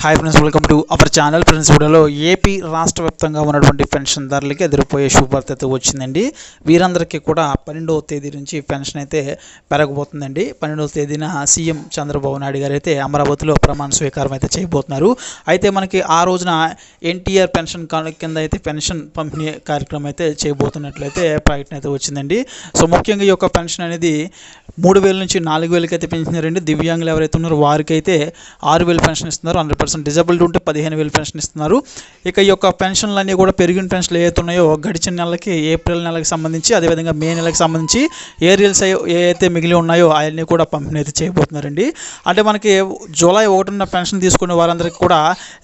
Hi friends welcome to our channel friends వీడియోలో AP రాష్ట్ర వ్యాప్తంగా ఉన్నటువంటి పెన్షన్దారులకి ఎదిరిపోయే శుభార్త అయితే వచ్చిందండి. వీరందరికీ కూడా పన్నెండవ తేదీ నుంచి పెన్షన్ అయితే పెరగబోతుందండి. పన్నెండవ తేదీన సీఎం చంద్రబాబు నాయుడు గారు అయితే అమరావతిలో ప్రమాణ స్వీకారం అయితే చేయబోతున్నారు. అయితే మనకి ఆ రోజున ఎన్టీఆర్ పెన్షన్ కింద అయితే పెన్షన్ పంపిణీ కార్యక్రమం అయితే చేయబోతున్నట్లయితే ప్రకటన అయితే వచ్చిందండి. సో ముఖ్యంగా ఈ యొక్క పెన్షన్ అనేది మూడు వేల నుంచి నాలుగు వేలకి అయితే పెంచినారండి. దివ్యాంగులు ఎవరైతే ఉన్నారో వారికైతే ఆరు వేలు పెన్షన్ ఇస్తున్నారు. హండ్రెడ్ పర్సెంట్ డిజబిలిటీ ఉంటే పదిహేను వేలు పెన్షన్ ఇస్తున్నారు. ఇక ఈ యొక్క పెన్షన్లు అన్నీ కూడా పెరిగిన పెన్షన్లు ఏవైతే ఉన్నాయో గడిచిన నెలకి ఏప్రిల్ నెలకి సంబంధించి అదేవిధంగా మే నెలకి సంబంధించి ఏరియల్స్ ఏ మిగిలి ఉన్నాయో అవన్నీ కూడా పంపిణీ అయితే చేయబోతున్నారండి. అంటే మనకి జూలై ఒకటిన పెన్షన్ తీసుకునే వారందరికీ కూడా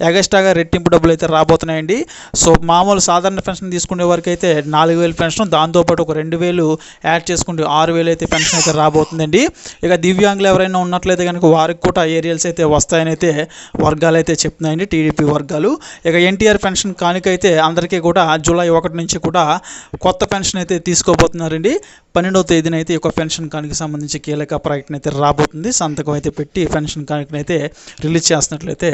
ఎగస్ట్రాగా రెట్టింపు డబ్బులు అయితే రాబోతున్నాయండి. సో మామూలు సాధారణ పెన్షన్ తీసుకునే వారికి అయితే నాలుగు వేలు పెన్షన్ దాంతోపాటు ఒక రెండు వేలు యాడ్ చేసుకుంటే ఆరు వేలు అయితే పెన్షన్ అయితే రాబోతుందండి. ఇక దివ్యాంగులు ఎవరైనా ఉన్నట్లయితే కనుక వారికి కూడా ఏరియల్స్ అయితే వస్తాయని అయితే వర్గాలు అయితే చెప్తున్నాయండి టీడీపీ వర్గాలు. ఇక ఎన్టీఆర్ పెన్షన్ కానికైతే అందరికీ కూడా జూలై ఒకటి నుంచి కూడా కొత్త పెన్షన్ అయితే తీసుకోబోతున్నారండి. పన్నెండవ తేదీన అయితే ఈ యొక్క పెన్షన్ కానికి సంబంధించి కీలక ప్రకటన అయితే రాబోతుంది. సంతకం అయితే పెట్టి పెన్షన్ కానికనైతే రిలీజ్ చేస్తున్నట్లయితే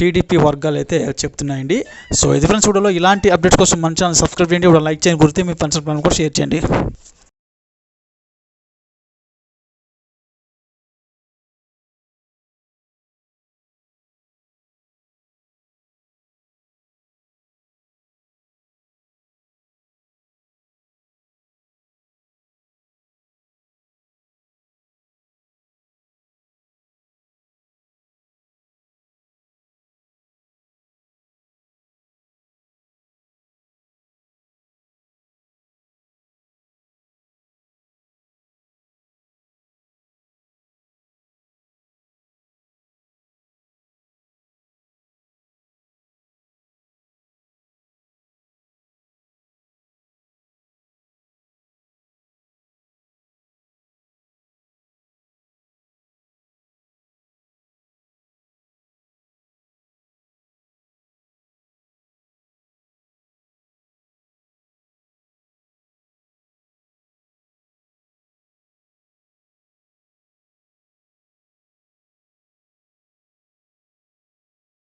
టీడీపీ వర్గాలు అయితే చెప్తున్నాయండి. సో ఇది ఫ్రెండ్స్ వీడియోలో ఇలాంటి అప్డేట్స్ కోసం మన ఛానల్ సబ్స్క్రైబ్ చేయండి. ఇప్పుడు లైక్ చేయండి. గుర్తే మీ పెన్షన్ ప్లాన్ కూడా షేర్ చేయండి.